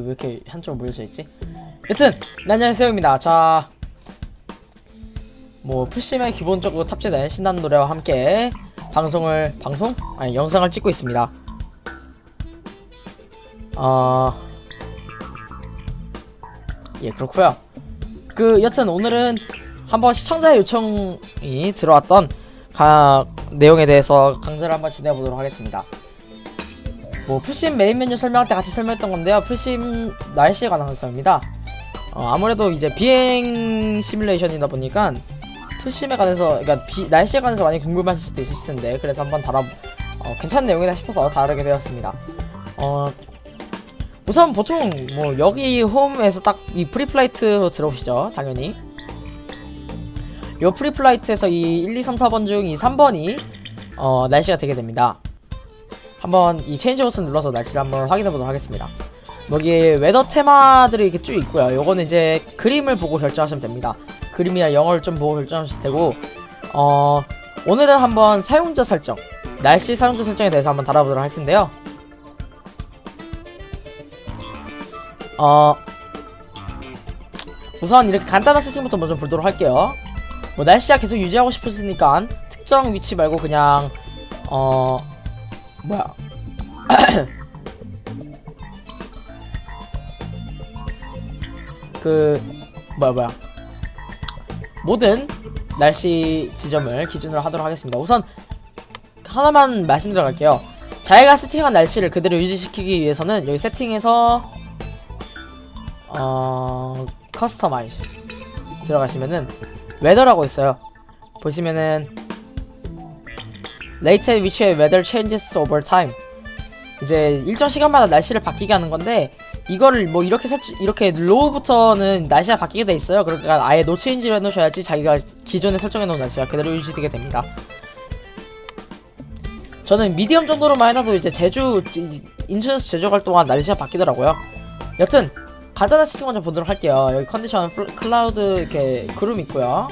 왜 이렇게 한쪽으로 몰려져 있지? 여튼 네, 안녕하세요 입니다. 자, 뭐 푸심에 기본적으로 탑재된 신나는 노래와 함께 방송을 방송 아니 영상을 찍고 있습니다. 어, 예 그렇고요. 그 여튼 오늘은 한번 시청자 요청이 들어왔던 각 내용에 대해서 강좌를 한번 진행해 보도록 하겠습니다. 뭐 풀심 메인 메뉴 설명할 때 같이 설명했던 건데요. 풀심 날씨에 관한 설명입니다. 어, 아무래도 이제 비행 시뮬레이션이다 보니까 풀심에 관해서 그러니까 비, 날씨에 관해서 많이 궁금하실 수도 있으실 텐데 그래서 한번 다뤄 어, 괜찮은 내용이다 싶어서 다루게 되었습니다. 어, 우선 보통 뭐 여기 홈에서 딱 이 프리플라이트 들어오시죠 당연히 요 프리플라이트에서 이 1, 2, 3, 4번 중 이 3번이 어, 날씨가 되게 됩니다. 한번 이 체인지 버튼 눌러서 날씨를 한번 확인해 보도록 하겠습니다. 여기에 웨더 테마들이 이렇게 쭉 있고요. 요거는 이제 그림을 보고 결정하시면 됩니다. 그림이나 영어를 좀 보고 결정하시면 되고 어 오늘은 한번 사용자 설정 날씨 사용자 설정에 대해서 한번 다뤄보도록 할 텐데요. 어 우선 이렇게 간단한 세팅부터 먼저 보도록 할게요. 뭐 날씨가 계속 유지하고 싶으시니까 특정 위치 말고 그냥 어 뭐야? 그 뭐야 뭐야? 모든 날씨 지점을 기준으로 하도록 하겠습니다. 우선 하나만 말씀드려갈게요. 자기가 세팅한 날씨를 그대로 유지시키기 위해서는 여기 세팅에서 어 커스터마이즈 들어가시면은 웨더라고 있어요. 보시면은 Late which weather changes over time. 이제 일정 시간마다 날씨를 바뀌게 하는 건데 이거를 뭐 이렇게 설치 이렇게 로우부터는 날씨가 바뀌게 돼 있어요. 그러니까 아예 노 체인지를 해놓으셔야지 자기가 기존에 설정해 놓은 날씨가 그대로 유지되게 됩니다. 저는 미디엄 정도로만 해놔도 이제 제주 인천에서 제주 갈 동안 날씨가 바뀌더라고요. 여튼 간단한 세팅 먼저 보도록 할게요. 여기 컨디션 플- 클라우드 이렇게 구름 있고요.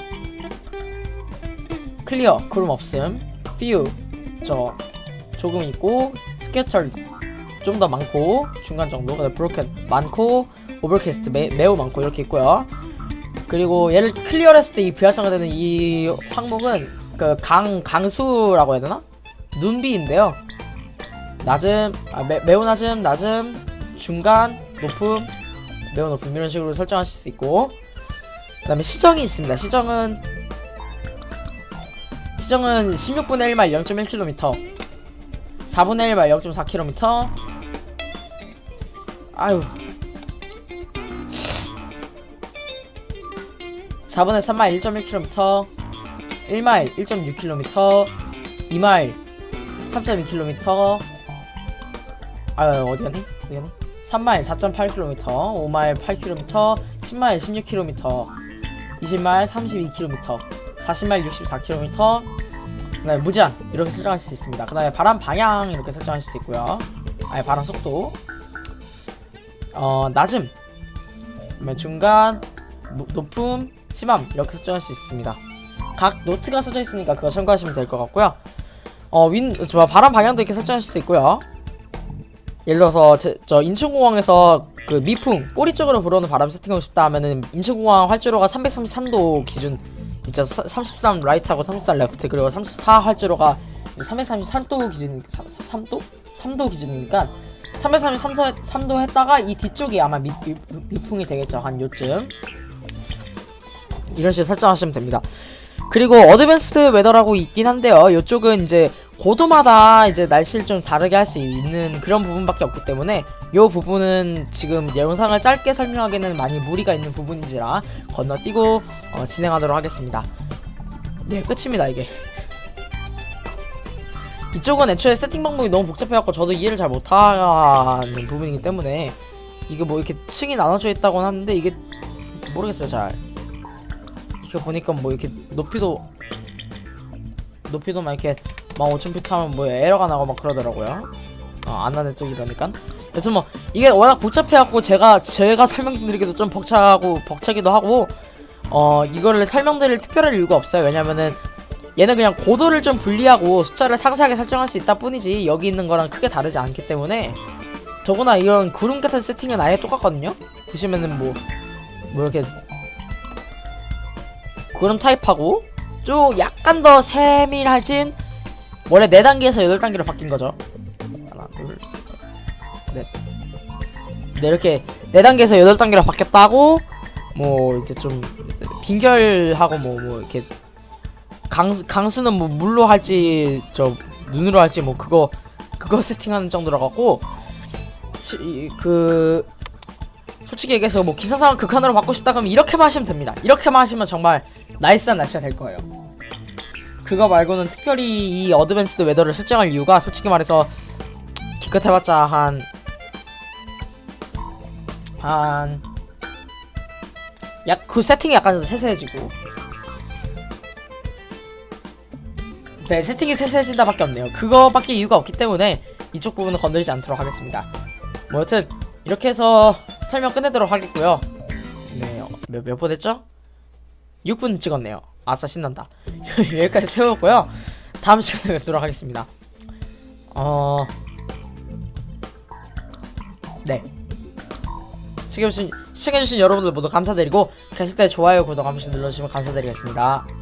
클리어 구름 없음. few 저 조금 있고 스캐터 좀더 많고 중간 정도 그다음 브로켄 많고 오버캐스트 매, 매우 많고 이렇게 있고요. 그리고 얘를 클리어 했을 때 이 비활성화 되는 이 항목은 그 강 강수라고 해야 되나? 눈비인데요. 낮음 아, 매, 매우 낮음 낮음 중간 높음 매우 높음 이런 식으로 설정하실 수 있고 그 다음에 시정이 있습니다. 시정은 시정은 16분의 1말 0.1km 4분의 1말 0.4km 아유 4분의 3말 1.1km 1마일 1.6km 2마일 3.2km 아유 어디 갔니? 어디 갔니? 3마일 4.8km 5마일 8km 10마일 16km 20마일 32km 40마일 64km 그 다음에 무제한 이렇게 설정하실 수 있습니다. 그 다음에 바람 방향 이렇게 설정하실 수 있고요. 아니 바람 속도. 어 낮음 그다음에 중간 무- 높음 심함 이렇게 설정할 수 있습니다. 각 노트가 써져 있으니까 그거 참고하시면 될 것 같고요. 어윈저 바람 방향도 이렇게 설정하실 수 있고요. 예를 들어서 제, 저 인천공항에서 그 미풍 꼬리 쪽으로 불어오는 바람 세팅하고 싶다 하면은 인천공항 활주로가 333도 기준 이제 33 라이트하고 33 레프트 그리고 34 활주로가 333도 기준 3, 도? 3도 기준이니까 333 3도 했다가 이 뒤쪽이 아마 미, 미, 미풍이 되겠죠 한 요쯤. 이런 식으로 설정하시면 됩니다. 그리고 어드밴스드 웨더라고 있긴 한데요. 이쪽은 이제 고도마다 이제 날씨를 좀 다르게 할 수 있는 그런 부분밖에 없기 때문에 이 부분은 지금 영상을 짧게 설명하기에는 많이 무리가 있는 부분인지라 건너뛰고 어, 진행하도록 하겠습니다. 네, 끝입니다, 이게. 이쪽은 애초에 세팅 방법이 너무 복잡해갖고 저도 이해를 잘 못하는 부분이기 때문에 이게 뭐 이렇게 층이 나눠져 있다고는 하는데 이게 모르겠어요, 잘. 이렇게 보니까 뭐 이렇게 높이도 높이도 막 이렇게 15,000피트 하면 뭐 에러가 나고 막 그러더라고요. 어, 안 나네 또 이러니까. 그래서 뭐 이게 워낙 복잡해갖고 제가 제가 설명드리기도 좀 벅차고 벅차기도 하고 어 이거를 설명드릴 특별한 이유가 없어요. 왜냐면은 얘는 그냥 고도를 좀 분리하고 숫자를 상세하게 설정할 수 있다 뿐이지 여기 있는 거랑 크게 다르지 않기 때문에 더구나 이런 구름 같은 세팅은 아예 똑같거든요 보시면은 뭐뭐 이렇게 구름 타입하고 좀 약간 더 세밀해진 원래 4단계에서 8단계로 바뀐 거죠 하나 둘셋넷 네, 이렇게 4단계에서 8단계로 바뀌었다고 뭐 이제 좀 이제 빈결하고 뭐 뭐 이렇게 강 강수는 뭐 물로 할지 저 눈으로 할지 뭐 그거 그거 세팅하는 정도라 갖고 그 솔직히 얘기해서 뭐 기사상 극한으로 바꾸고 싶다 그러면 이렇게만 하시면 됩니다. 이렇게만 하시면 정말 나이스한 날씨가 될 거예요. 그거 말고는 특별히 이 어드밴스드 웨더를 설정할 이유가 솔직히 말해서 기껏 해봤자 한 한, 약, 그 세팅이 약간 더 세세해지고. 네, 세팅이 세세해진다 밖에 없네요. 그거밖에 이유가 없기 때문에 이쪽 부분은 건드리지 않도록 하겠습니다. 뭐 여튼, 이렇게 해서 설명 끝내도록 하겠고요. 네, 어, 몇, 몇분 했죠? 6분 찍었네요. 아싸, 신난다. 여기까지 세웠고요. 다음 시간에 뵙도록 하겠습니다. 어, 네. 시청해주신, 시청해주신 여러분들 모두 감사드리고, 계실 때 좋아요, 구독 한 번씩 눌러주시면 감사드리겠습니다.